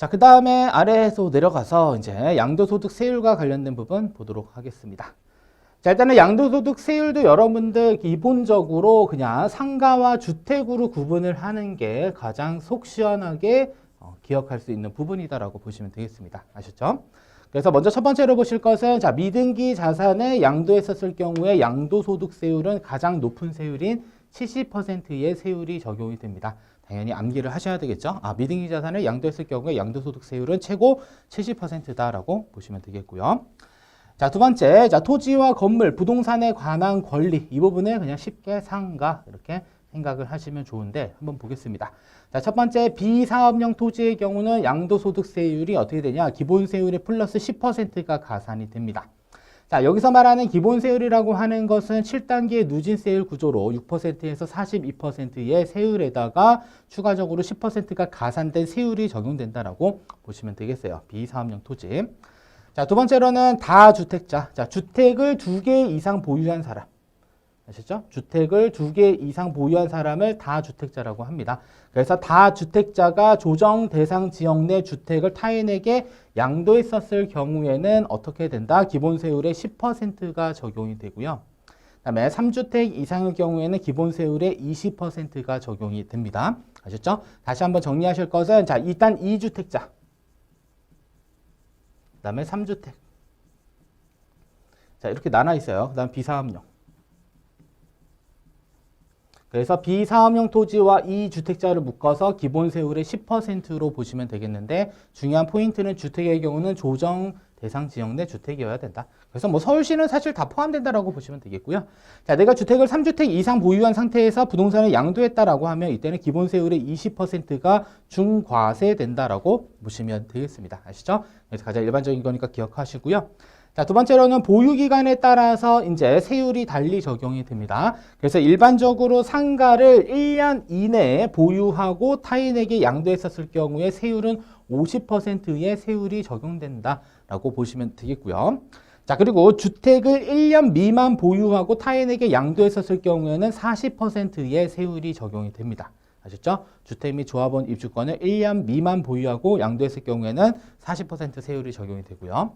자, 그 다음에 아래에서 내려가서 이제 양도소득 세율과 관련된 부분 보도록 하겠습니다. 자, 일단은 양도소득 세율도 여러분들 기본적으로 그냥 상가와 주택으로 구분을 하는 게 가장 속 시원하게 어, 기억할 수 있는 부분이다라고 보시면 되겠습니다. 아셨죠? 그래서 먼저 첫 번째로 보실 것은 자, 미등기 자산을 양도했었을 경우에 양도소득 세율은 가장 높은 세율인 70%의 세율이 적용이 됩니다. 당연히 암기를 하셔야 되겠죠. 아, 미등기 자산을 양도했을 경우에 양도소득 세율은 최고 70%다라고 보시면 되겠고요. 자, 두 번째, 자, 토지와 건물, 부동산에 관한 권리 이 부분을 그냥 쉽게 상가 이렇게 생각을 하시면 좋은데 한번 보겠습니다. 자, 첫 번째 비사업용 토지의 경우는 양도소득세율이 어떻게 되냐? 기본세율의 플러스 10%가 가산이 됩니다. 자, 여기서 말하는 기본 세율이라고 하는 것은 7단계 누진 세율 구조로 6%에서 42%의 세율에다가 추가적으로 10%가 가산된 세율이 적용된다라고 보시면 되겠어요. 비사업용 토지. 자, 두 번째로는 다주택자. 자, 주택을 두 개 이상 보유한 사람. 아셨죠? 주택을 두 개 이상 보유한 사람을 다주택자라고 합니다. 그래서 다주택자가 조정 대상 지역 내 주택을 타인에게 양도했었을 경우에는 어떻게 된다? 기본세율의 10%가 적용이 되고요. 그다음에 3주택 이상의 경우에는 기본세율의 20%가 적용이 됩니다. 아셨죠? 다시 한번 정리하실 것은 자, 일단 2주택자. 그다음에 3주택. 자, 이렇게 나눠 있어요. 그다음 비사업용. 그래서 비사업용 토지와 이 주택자를 묶어서 기본 세율의 10%로 보시면 되겠는데 중요한 포인트는 주택의 경우는 조정 대상 지역 내 주택이어야 된다. 그래서 뭐 서울시는 사실 다 포함된다라고 보시면 되겠고요. 자, 내가 주택을 3주택 이상 보유한 상태에서 부동산을 양도했다라고 하면 이때는 기본 세율의 20%가 중과세 된다라고 보시면 되겠습니다. 아시죠? 그래서 가장 일반적인 거니까 기억하시고요. 자, 두 번째로는 보유 기간에 따라서 이제 세율이 달리 적용이 됩니다. 그래서 일반적으로 상가를 1년 이내에 보유하고 타인에게 양도했었을 경우에 세율은 50%의 세율이 적용된다라고 보시면 되겠고요. 자, 그리고 주택을 1년 미만 보유하고 타인에게 양도했었을 경우에는 40%의 세율이 적용이 됩니다. 아셨죠? 주택 및 조합원 입주권을 1년 미만 보유하고 양도했을 경우에는 40% 세율이 적용이 되고요.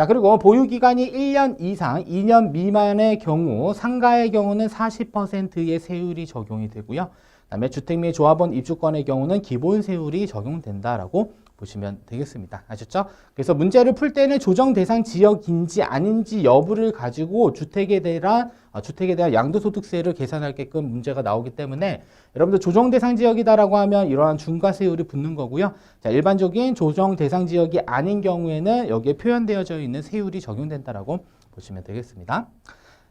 자, 그리고 보유기간이 1년 이상, 2년 미만의 경우, 상가의 경우는 40%의 세율이 적용이 되고요. 그 다음에 주택 및 조합원 입주권의 경우는 기본 세율이 적용된다라고 보시면 되겠습니다. 아셨죠? 그래서 문제를 풀 때는 조정 대상 지역인지 아닌지 여부를 가지고 주택에 대한 아, 주택에 대한 양도소득세를 계산하게끔 문제가 나오기 때문에 여러분들 조정 대상 지역이다라고 하면 이러한 중과세율이 붙는 거고요. 자, 일반적인 조정 대상 지역이 아닌 경우에는 여기에 표현되어져 있는 세율이 적용된다라고 보시면 되겠습니다.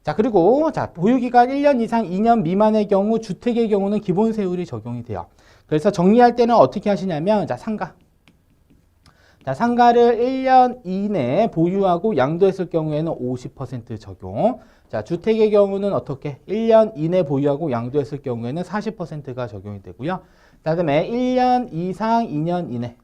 자, 그리고 자, 보유기간 1년 이상 2년 미만의 경우 주택의 경우는 기본 세율이 적용이 돼요. 그래서 정리할 때는 어떻게 하시냐면 자, 상가 자, 상가를 1년 이내에 보유하고 양도했을 경우에는 50% 적용. 자, 주택의 경우는 어떻게? 1년 이내 보유하고 양도했을 경우에는 40%가 적용이 되고요. 자, 그다음에 1년 이상 2년 이내.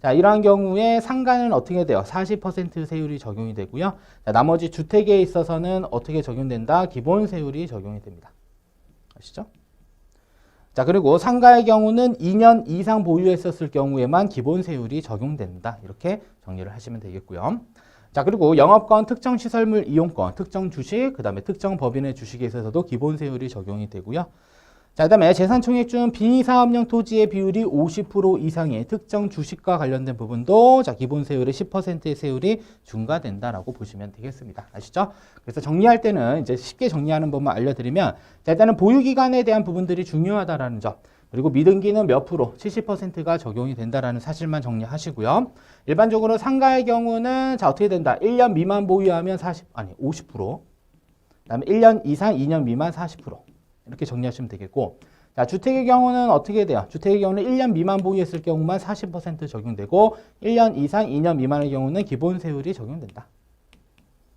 자, 이러한 경우에 상가는 어떻게 돼요? 40% 세율이 적용이 되고요. 자, 나머지 주택에 있어서는 어떻게 적용된다? 기본 세율이 적용이 됩니다. 아시죠? 자, 그리고 상가의 경우는 2년 이상 보유했었을 경우에만 기본 세율이 적용된다. 이렇게 정리를 하시면 되겠고요. 자, 그리고 영업권, 특정 시설물 이용권, 특정 주식, 그 다음에 특정 법인의 주식에 있어서도 기본 세율이 적용이 되고요. 자, 그 다음에 재산총액 중 비사업용 토지의 비율이 50% 이상의 특정 주식과 관련된 부분도 자, 기본 세율의 10%의 세율이 중과된다라고 보시면 되겠습니다. 아시죠? 그래서 정리할 때는 이제 쉽게 정리하는 법만 알려드리면 자, 일단은 보유기간에 대한 부분들이 중요하다라는 점. 그리고 미등기는 몇 프로? 70%가 적용이 된다라는 사실만 정리하시고요. 일반적으로 상가의 경우는 자, 어떻게 된다? 1년 미만 보유하면 40, 아니, 50%. 그 다음에 1년 이상 2년 미만 40%. 이렇게 정리하시면 되겠고 자, 주택의 경우는 어떻게 돼요? 주택의 경우는 1년 미만 보유했을 경우만 40% 적용되고 1년 이상 2년 미만의 경우는 기본 세율이 적용된다.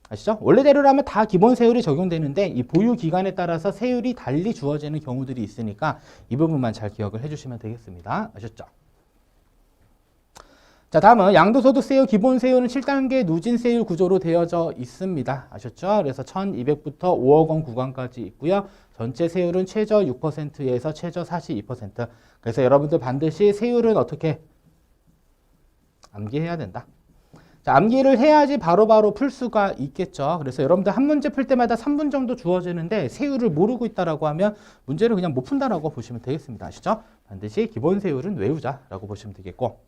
아시죠? 원래대로라면 다 기본 세율이 적용되는데 이 보유 기간에 따라서 세율이 달리 주어지는 경우들이 있으니까 이 부분만 잘 기억을 해주시면 되겠습니다. 아셨죠? 자, 다음은 양도소득세율 기본세율은 7단계 누진세율 구조로 되어져 있습니다. 아셨죠? 그래서 1200부터 5억 원 구간까지 있고요. 전체 세율은 최저 6%에서 최저 42%. 그래서 여러분들 반드시 세율은 어떻게 암기해야 된다. 자, 암기를 해야지 바로 바로 풀 수가 있겠죠. 그래서 여러분들 한 문제 풀 때마다 3분 정도 주어지는데 세율을 모르고 있다라고 하면 문제를 그냥 못 푼다라고 보시면 되겠습니다. 아시죠? 반드시 기본 세율은 외우자라고 보시면 되겠고.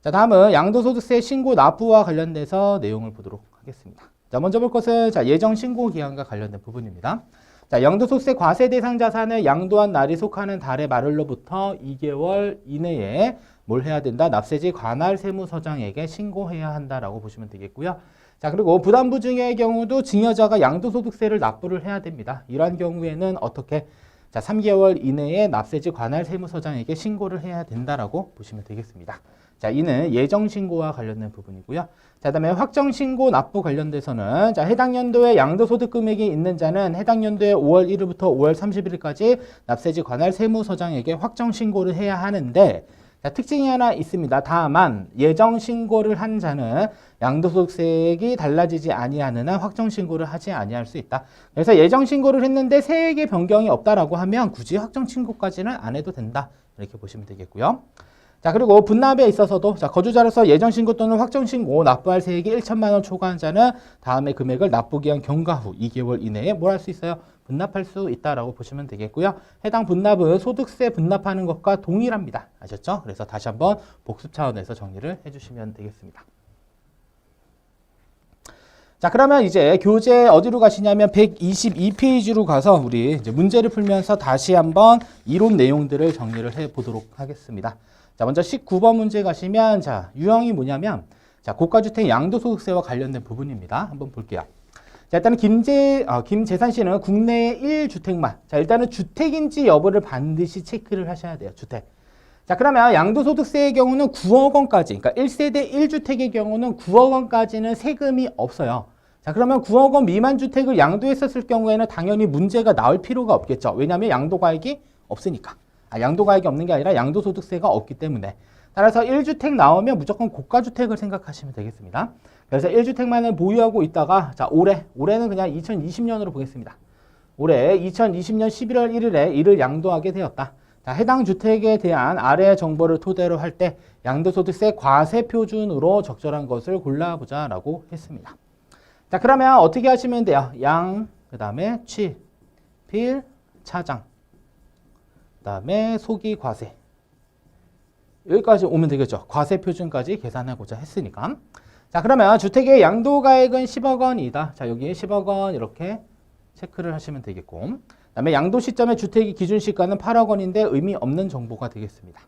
자, 다음은 양도소득세 신고 납부와 관련돼서 내용을 보도록 하겠습니다. 자, 먼저 볼 것은 자, 예정 신고 기한과 관련된 부분입니다. 자, 양도소득세 과세 대상 자산을 양도한 날이 속하는 달의 말일로부터 2개월 이내에 뭘 해야 된다? 납세지 관할 세무서장에게 신고해야 한다라고 보시면 되겠고요. 자, 그리고 부담부 증여의 경우도 증여자가 양도소득세를 납부를 해야 됩니다. 이러한 경우에는 어떻게 자, 3개월 이내에 납세지 관할 세무서장에게 신고를 해야 된다라고 보시면 되겠습니다. 자, 이는 예정 신고와 관련된 부분이고요. 자, 그다음에 확정 신고 납부 관련돼서는 자, 해당 연도에 양도소득 금액이 있는 자는 해당 연도에 5월 1일부터 5월 31일까지 납세지 관할 세무서장에게 확정 신고를 해야 하는데 자, 특징이 하나 있습니다. 다만 예정 신고를 한 자는 양도소득세액이 달라지지 아니하는 한 확정 신고를 하지 아니할 수 있다. 그래서 예정 신고를 했는데 세액의 변경이 없다라고 하면 굳이 확정 신고까지는 안 해도 된다. 이렇게 보시면 되겠고요. 자, 그리고 분납에 있어서도 자, 거주자로서 예정 신고 또는 확정 신고 납부할 세액이 1천만 원 초과한 자는 다음의 금액을 납부기한 경과 후 2개월 이내에 뭘 할 수 있어요? 분납할 수 있다라고 보시면 되겠고요. 해당 분납은 소득세 분납하는 것과 동일합니다. 아셨죠? 그래서 다시 한번 복습 차원에서 정리를 해주시면 되겠습니다. 자, 그러면 이제 교재 어디로 가시냐면 122페이지로 가서 우리 문제를 풀면서 다시 한번 이론 내용들을 정리를 해 보도록 하겠습니다. 자, 먼저 19번 문제 가시면 자, 유형이 뭐냐면 자, 고가주택 양도소득세와 관련된 부분입니다. 한번 볼게요. 자, 일단은 김재, 어, 김재산 씨는 국내에 1주택만. 자, 일단은 주택인지 여부를 반드시 체크를 하셔야 돼요. 주택. 자, 그러면 양도소득세의 경우는 9억 원까지, 그러니까 1세대 1주택의 경우는 9억 원까지는 세금이 없어요. 자, 그러면 9억 원 미만 주택을 양도했었을 경우에는 당연히 문제가 나올 필요가 없겠죠. 왜냐하면 양도가액이 없으니까. 아, 양도가액이 없는 게 아니라 양도소득세가 없기 때문에. 따라서 1주택 나오면 무조건 고가주택을 생각하시면 되겠습니다. 그래서 1주택만을 보유하고 있다가 자 올해 올해는 그냥 2020년으로 보겠습니다. 올해 2020년 11월 1일에 이를 양도하게 되었다. 자, 해당 주택에 대한 아래 정보를 토대로 할 때 양도소득세 과세 표준으로 적절한 것을 골라보자라고 했습니다. 자, 그러면 어떻게 하시면 돼요? 양, 그 다음에 취, 필, 차장, 그 다음에 소기 과세. 여기까지 오면 되겠죠. 과세 표준까지 계산하고자 했으니까. 자, 그러면 주택의 양도가액은 10억 원이다. 자, 여기에 10억 원 이렇게 체크를 하시면 되겠고. 그다음에 양도 시점의 주택의 기준 시가는 8억 원인데 의미 없는 정보가 되겠습니다.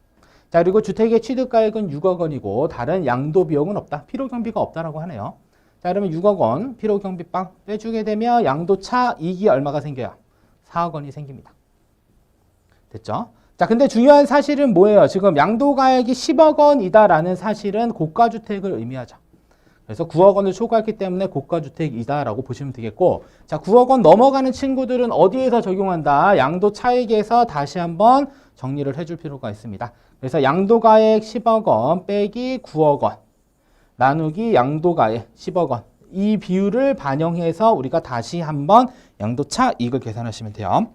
자, 그리고 주택의 취득가액은 6억 원이고 다른 양도 비용은 없다. 필요 경비가 없다라고 하네요. 자, 그러면 6억 원 필요 경비 빵 빼주게 되면 양도 차익이 얼마가 생겨요? 4억 원이 생깁니다. 됐죠? 자, 근데 중요한 사실은 뭐예요? 지금 양도가액이 10억 원이다라는 사실은 고가주택을 의미하죠. 그래서 9억 원을 초과했기 때문에 고가주택이다라고 보시면 되겠고, 자, 9억 원 넘어가는 친구들은 어디에서 적용한다? 양도 차익에서 다시 한번 정리를 해줄 필요가 있습니다. 그래서 양도가액 10억 원 빼기 9억 원 나누기 양도가액 10억 원. 이 비율을 반영해서 우리가 다시 한번 양도 차익을 계산하시면 돼요.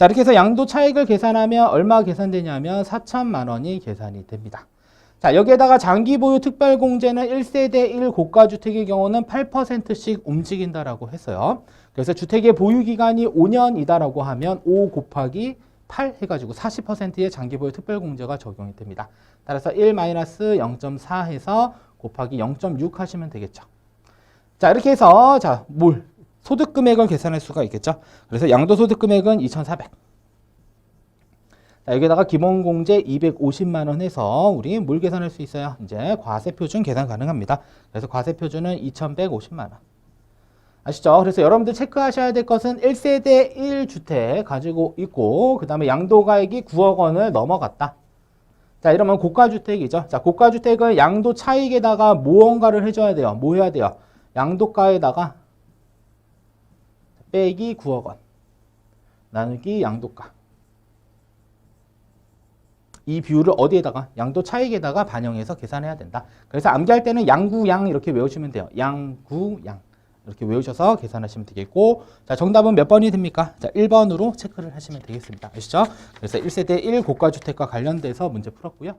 자, 이렇게 해서 양도 차익을 계산하면 얼마 계산되냐면 4천만 원이 계산이 됩니다. 자, 여기에다가 장기 보유 특별 공제는 1세대 1 고가 주택의 경우는 8%씩 움직인다라고 했어요. 그래서 주택의 보유 기간이 5년이다라고 하면 5 곱하기 8 해가지고 40%의 장기 보유 특별 공제가 적용이 됩니다. 따라서 1-0.4 해서 곱하기 0.6 하시면 되겠죠. 자, 이렇게 해서 자, 뭘 소득 금액을 계산할 수가 있겠죠. 그래서 양도소득 금액은 2,400. 자, 여기다가 기본 공제 250만 원 해서 우리 뭘 계산할 수 있어요? 이제 과세 표준 계산 가능합니다. 그래서 과세 표준은 2,150만 원. 아시죠? 그래서 여러분들 체크하셔야 될 것은 1세대 1주택 가지고 있고 그 다음에 양도가액이 9억 원을 넘어갔다. 자, 이러면 고가주택이죠. 자, 고가주택은 양도 차익에다가 무언가를 해줘야 돼요. 뭐 해야 돼요? 양도가에다가 빼기 9억 원 나누기 양도가 이 비율을 어디에다가 양도 차익에다가 반영해서 계산해야 된다. 그래서 암기할 때는 양구양 이렇게 외우시면 돼요. 양구양 이렇게 외우셔서 계산하시면 되겠고 자 정답은 몇 번이 됩니까? 자 1번으로 체크를 하시면 되겠습니다. 아시죠? 그래서 1세대 1 고가주택과 관련돼서 문제 풀었고요.